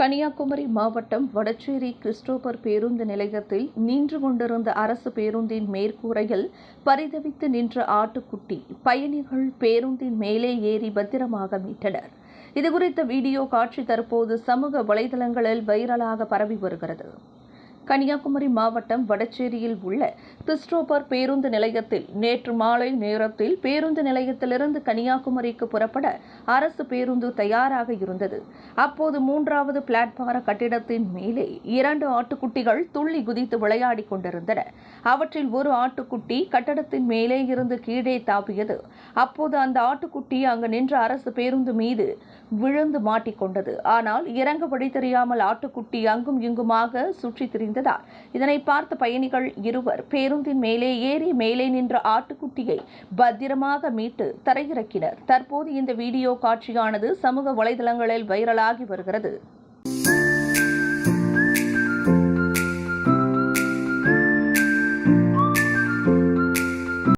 கன்னியாகுமரி மாவட்டம் வடச்சேரி கிறிஸ்டோபர் பேருந்து நிலையத்தில் நின்று கொண்டிருந்த அரசு பேருந்தின் மேற்கூரையில் பரிதவித்து நின்ற ஆட்டுக்குட்டி பயணிகள் பேருந்தின் மேலே ஏறி பத்திரமாக மீட்டனர். இதுகுறித்த வீடியோ காட்சி தற்போது சமூக வலைதளங்களில் வைரலாக பரவி வருகிறது. கன்னியாகுமரி மாவட்டம் வடச்சேரியில் உள்ள கிறிஸ்டோபர் பேருந்து நிலையத்தில் நேற்று மாலை நேரத்தில் பேருந்து நிலையத்திலிருந்து கன்னியாகுமரிக்கு புறப்பட அரசு பேருந்து தயாராக இருந்தது. அப்போது மூன்றாவது பிளாட்பார கட்டிடத்தின் மேலே இரண்டு ஆட்டுக்குட்டிகள் துள்ளி குதித்து விளையாடிக் கொண்டிருந்தன. அவற்றில் ஒரு ஆட்டுக்குட்டி கட்டடத்தின் மேலே இருந்து கீழே தாப்பியது அப்போது அந்த ஆட்டுக்குட்டி அங்கு நின்ற அரசு பேருந்து மீது விழுந்து மாட்டிக்கொண்டது ஆனால் இறங்குபடி தெரியாமல் ஆட்டுக்குட்டி அங்கும் இங்குமாக சுற்றித் திரிந்ததால் இதனை பார்த்த பயணிகள் இருவர் பேருந்தின் மேலே ஏறி மேலே நின்ற ஆட்டுக்குட்டியை பத்திரமாக மீட்டு தரையிறக்கினர். தற்போது இந்த வீடியோ காட்சியானது சமூக வலைதளங்களில் வைரலாகி வருகிறது.